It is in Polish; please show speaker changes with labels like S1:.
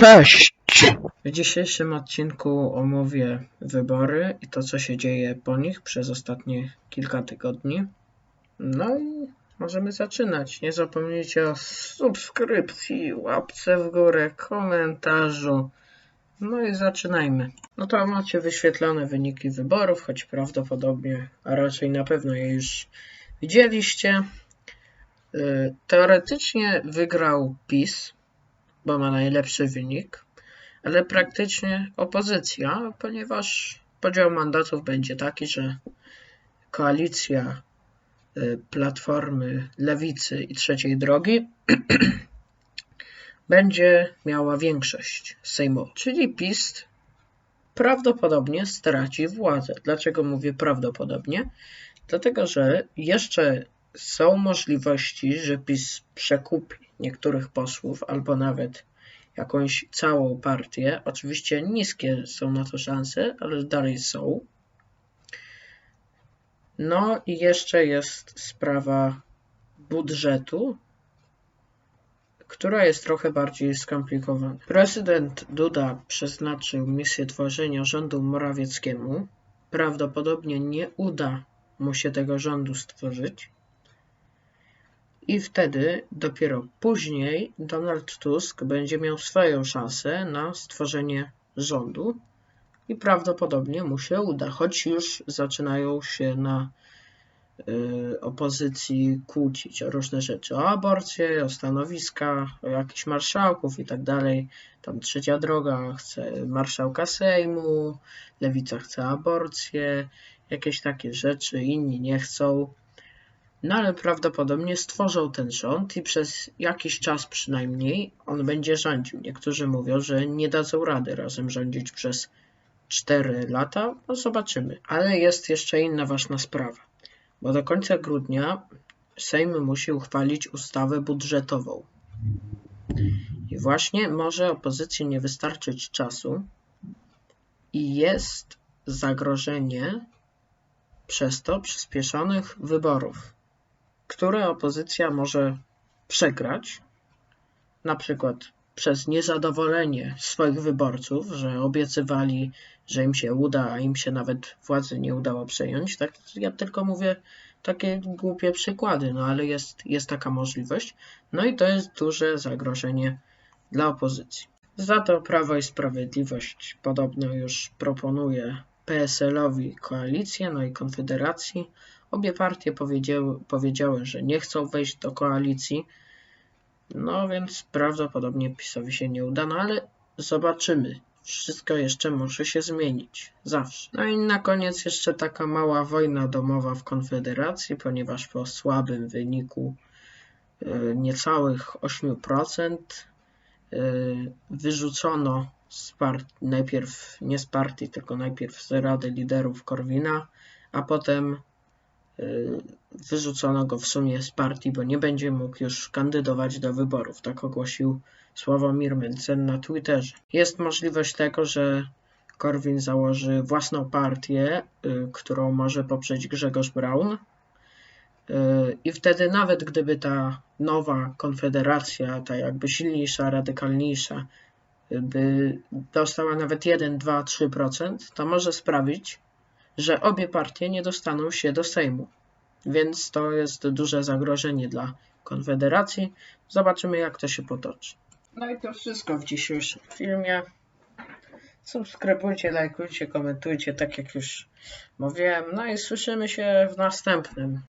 S1: Cześć!
S2: W dzisiejszym odcinku omówię wybory i to, co się dzieje po nich przez ostatnie kilka tygodni. No i możemy zaczynać. Nie zapomnijcie o subskrypcji, łapce w górę, komentarzu. No i zaczynajmy. No to macie wyświetlone wyniki wyborów, choć prawdopodobnie, a raczej na pewno je już widzieliście. Y, Teoretycznie wygrał PiS, bo ma najlepszy wynik ale praktycznie opozycja, ponieważ podział mandatów będzie taki, że koalicja y, Platformy, Lewicy i Trzeciej Drogi będzie miała większość sejmową, czyli PiS prawdopodobnie straci władzę. Dlaczego mówię prawdopodobnie? Dlatego, że jeszcze są możliwości, że PiS przekupi niektórych posłów albo nawet jakąś całą partię. Oczywiście niskie są na to szanse, ale dalej są. No i jeszcze jest sprawa budżetu, która jest trochę bardziej skomplikowana. Prezydent Duda przeznaczył misję tworzenia rządu Morawieckiemu. Prawdopodobnie nie uda mu się tego rządu stworzyć. I wtedy dopiero później Donald Tusk będzie miał swoją szansę na stworzenie rządu i prawdopodobnie mu się uda, choć już zaczynają się na y, opozycji kłócić o różne rzeczy, o aborcję, o stanowiska, o jakichś marszałków i tak dalej. Tam trzecia droga chce marszałka Sejmu, lewica chce aborcję, jakieś takie rzeczy, inni nie chcą. No ale prawdopodobnie stworzą ten rząd i przez jakiś czas przynajmniej on będzie rządził. Niektórzy mówią, że nie dadzą rady razem rządzić przez 4 lata. No zobaczymy. Ale jest jeszcze inna ważna sprawa. Bo do końca grudnia Sejm musi uchwalić ustawę budżetową. I właśnie może opozycji nie wystarczyć czasu i jest zagrożenie przez to przyspieszonych wyborów które opozycja może przegrać, na przykład przez niezadowolenie swoich wyborców, że obiecywali, że im się uda, a im się nawet władzy nie udało przejąć. Tak, ja tylko mówię takie głupie przykłady, no ale jest, jest taka możliwość. No i to jest duże zagrożenie dla opozycji. Za to Prawo i Sprawiedliwość podobno już proponuje PSL-owi koalicję, no i Konfederacji. Obie partie powiedziały, powiedziały, że nie chcą wejść do koalicji, no więc prawdopodobnie PiSowi się nie uda, no ale zobaczymy. Wszystko jeszcze może się zmienić. Zawsze. No i na koniec jeszcze taka mała wojna domowa w Konfederacji, ponieważ po słabym wyniku yy, niecałych 8% yy, wyrzucono z najpierw nie z partii, tylko najpierw z Rady Liderów Korwina, a potem y, wyrzucono go w sumie z partii, bo nie będzie mógł już kandydować do wyborów. Tak ogłosił Sławomir Mencen na Twitterze. Jest możliwość tego, że Korwin założy własną partię, y, którą może poprzeć Grzegorz Braun. Y, I wtedy nawet gdyby ta nowa konfederacja, ta jakby silniejsza, radykalniejsza, by dostała nawet 1, 2, 3%, to może sprawić, że obie partie nie dostaną się do Sejmu. Więc to jest duże zagrożenie dla Konfederacji. Zobaczymy, jak to się potoczy. No i to wszystko w dzisiejszym filmie. Subskrybujcie, lajkujcie, komentujcie, tak jak już mówiłem. No i słyszymy się w następnym.